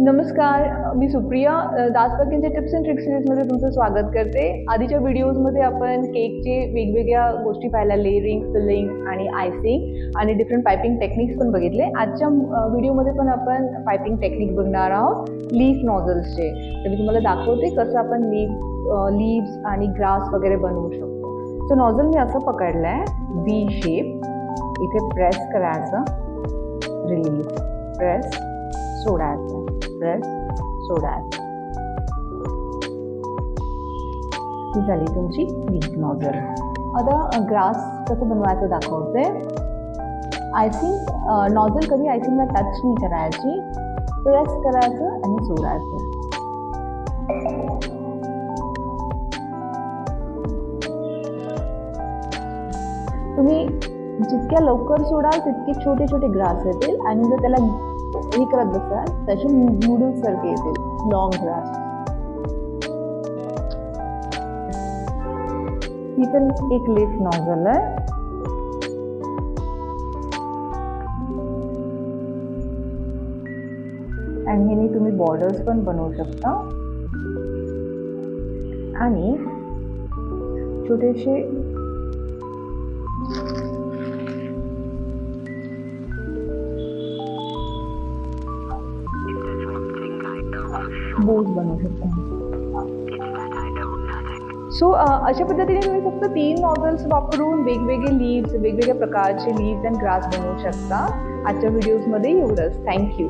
नमस्कार मी सुप्रिया. दासपाकींच्या टिप्स अँड ट्रिक्स सिरीजमध्ये तुमचं स्वागत करते. आधीच्या व्हिडिओजमध्ये आपण केकचे वेगवेगळ्या गोष्टी पाहिल्या लेअरिंग फिलिंग आणि आयसिंग आणि डिफरंट पायपिंग टेक्निक्स पण बघितले. आजच्या व्हिडिओमध्ये पण आपण पायपिंग टेक्निक बघणार आहोत लीफ नॉझल्सचे तर मी तुम्हाला दाखवते कसं आपण लीफ लीव्स आणि ग्रास वगैरे बनवू शकतो. सो नॉझल मी असं पकडलं आहे बी शेप इथे प्रेस करायचं. रिलीफ प्रेस सोडायचं. प्रेस सोडायचं ही झाली तुमची वीट नॉझल आता ग्रास कसं बनवायचं दाखवते. आय थिंक नॉझल कधी आय थिंकला टच नाही करायची. प्रेस करायचं आणि सोडायचं. तुम्ही जितक्या लवकर सोडाल तितके छोटे छोटे ग्रास येतील. आणि जर त्याला हे करत बसाल त्याचे नूडल्स सारखे येतील लॉंग ग्रास ही पण एक लेफ नॉझल आहे आणि ह्याने तुम्ही बॉर्डर्स पण बनवू शकता. आणि छोटेसे बोज बनवू शकता. सो अशा पद्धतीने तुम्ही फक्त तीन नॉझल्स वापरून वेगवेगळे लीव्स वेगवेगळ्या प्रकारचे लीव्स अँड ग्रास बनवू शकता. आजच्या व्हिडिओजमध्ये एवढंच. थँक्यू